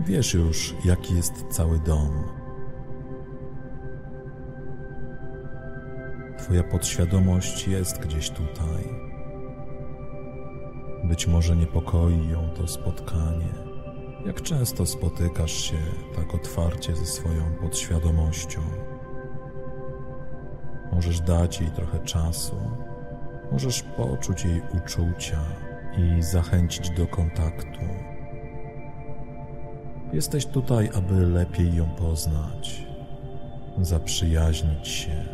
Wiesz już, jaki jest cały dom. Twoja podświadomość jest gdzieś tutaj. Być może niepokoi ją to spotkanie. Jak często spotykasz się tak otwarcie ze swoją podświadomością? Możesz dać jej trochę czasu, możesz poczuć jej uczucia i zachęcić do kontaktu. Jesteś tutaj, aby lepiej ją poznać, zaprzyjaźnić się,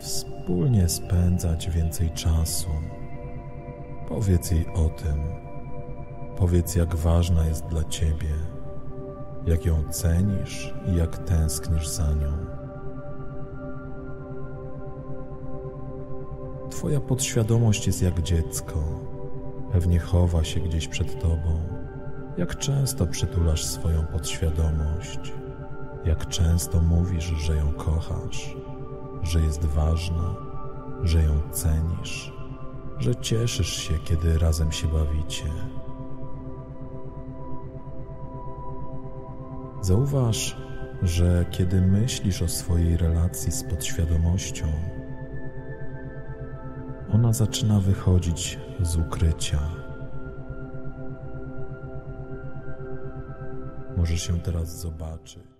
wspólnie spędzać więcej czasu. Powiedz jej o tym. Powiedz, jak ważna jest dla ciebie, jak ją cenisz i jak tęsknisz za nią. Twoja podświadomość jest jak dziecko, pewnie chowa się gdzieś przed tobą. Jak często przytulasz swoją podświadomość, jak często mówisz, że ją kochasz, że jest ważna, że ją cenisz, że cieszysz się, kiedy razem się bawicie. Zauważ, że kiedy myślisz o swojej relacji z podświadomością, ona zaczyna wychodzić z ukrycia. Możesz się teraz zobaczyć.